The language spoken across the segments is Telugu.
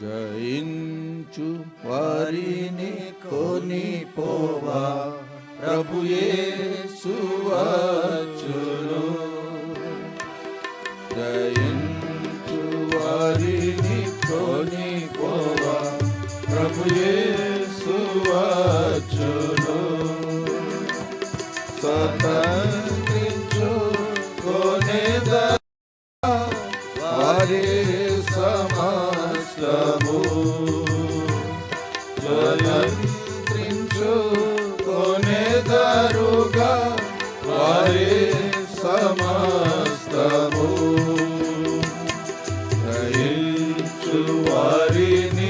జయించు వారిని కొని పోవా ప్రభు యేసు జయించు వారిని కొని పోవా ప్రభు యేసు వచ్చును. స్వతంత్రించు కొనేదా వారి సమస్తము జ్వలంత్రించు కొనేదారుగా వారి సమస్తము. గ్రహించు వారిని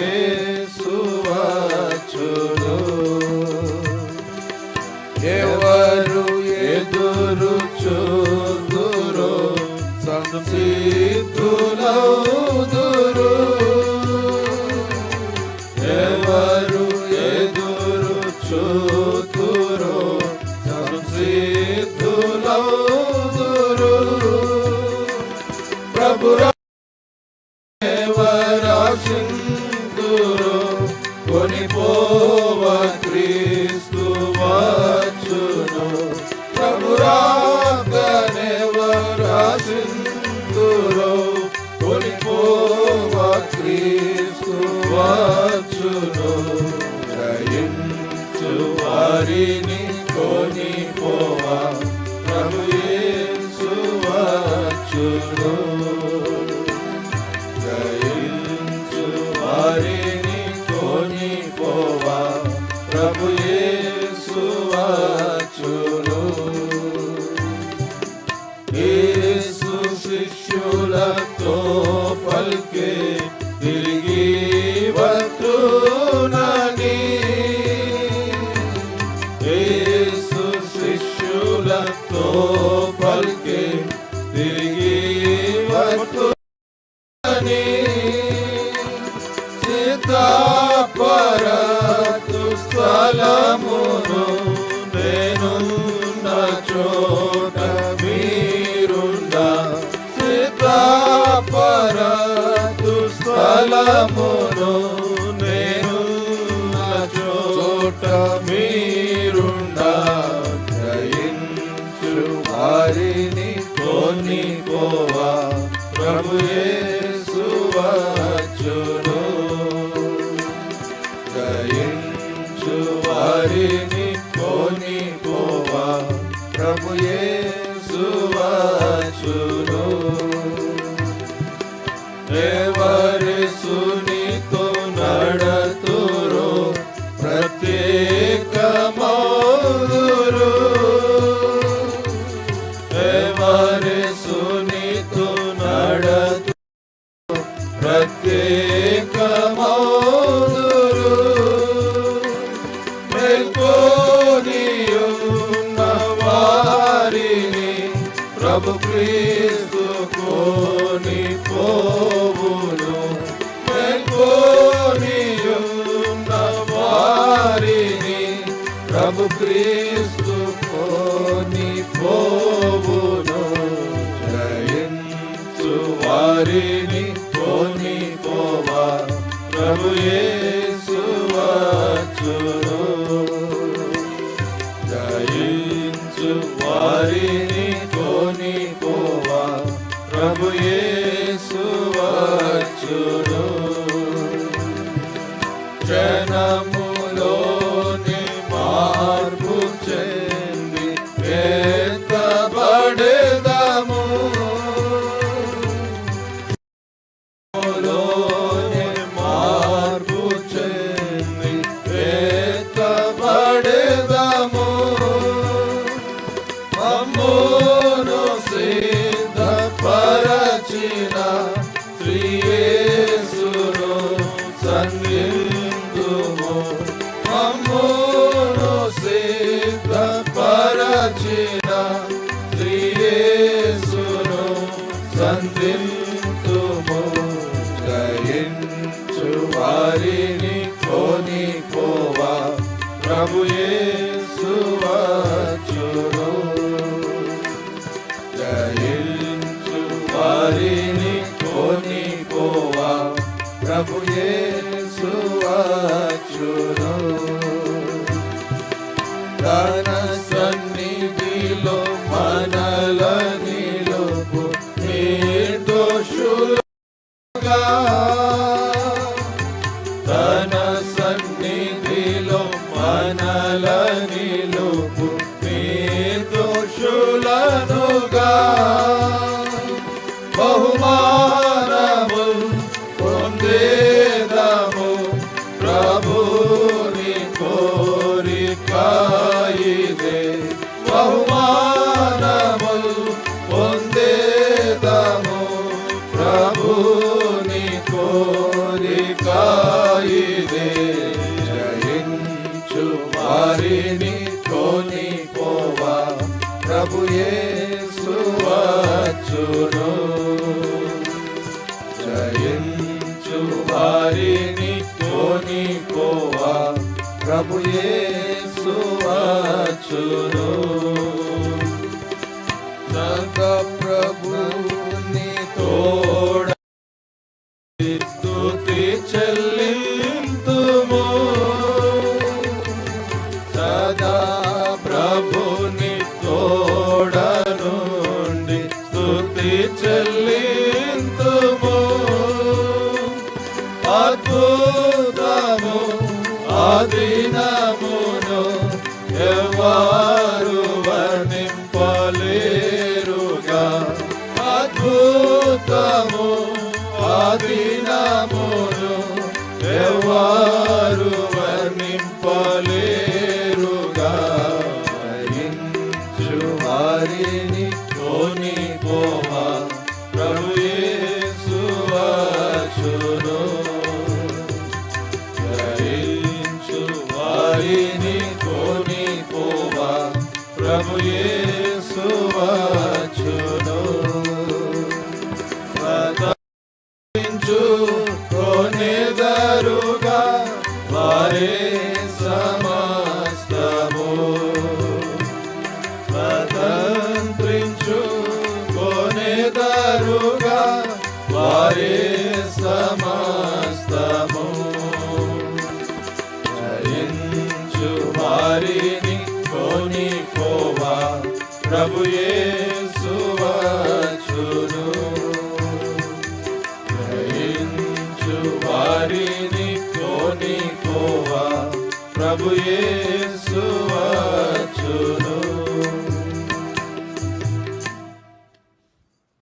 ప్రభు ఎవరు కొనిపోవ క్రీస్తు కొని పోవా ఎదుట మీరుండ జయించు వారిని కోనిపోవా. ప్రభు యేసు వచ్చును. జయించు వారిని కొని మెల్కోనియున్న వారిని ప్రభు క్రీస్తు కోని పోవును మెల్కోనియున్న వారిని ప్రభు క్రీస్తు కోని పోవును జయించు వారిని కోని పోవా ప్రభు ఏ వచ్చును. Hacı సన్నిధిలో మనల నిలుపు నిర్దోషులుగా తన సన్నిధిలో మనల నిలుపు నిర్దోషులనుగా ప్రభు యేసు వచ్చును జయించు వారిని కొని పోవా ప్రభు యేసు స్తుతి చెల్లింతుము. అద్భుతము ఆదినమును ఎవరు వర్ణింపలేరుగా. అద్భుతము ఆదినమును కొనేదరుగా వారే సమస్తము. జయించు వారిని కోని కోవా ప్రభుయే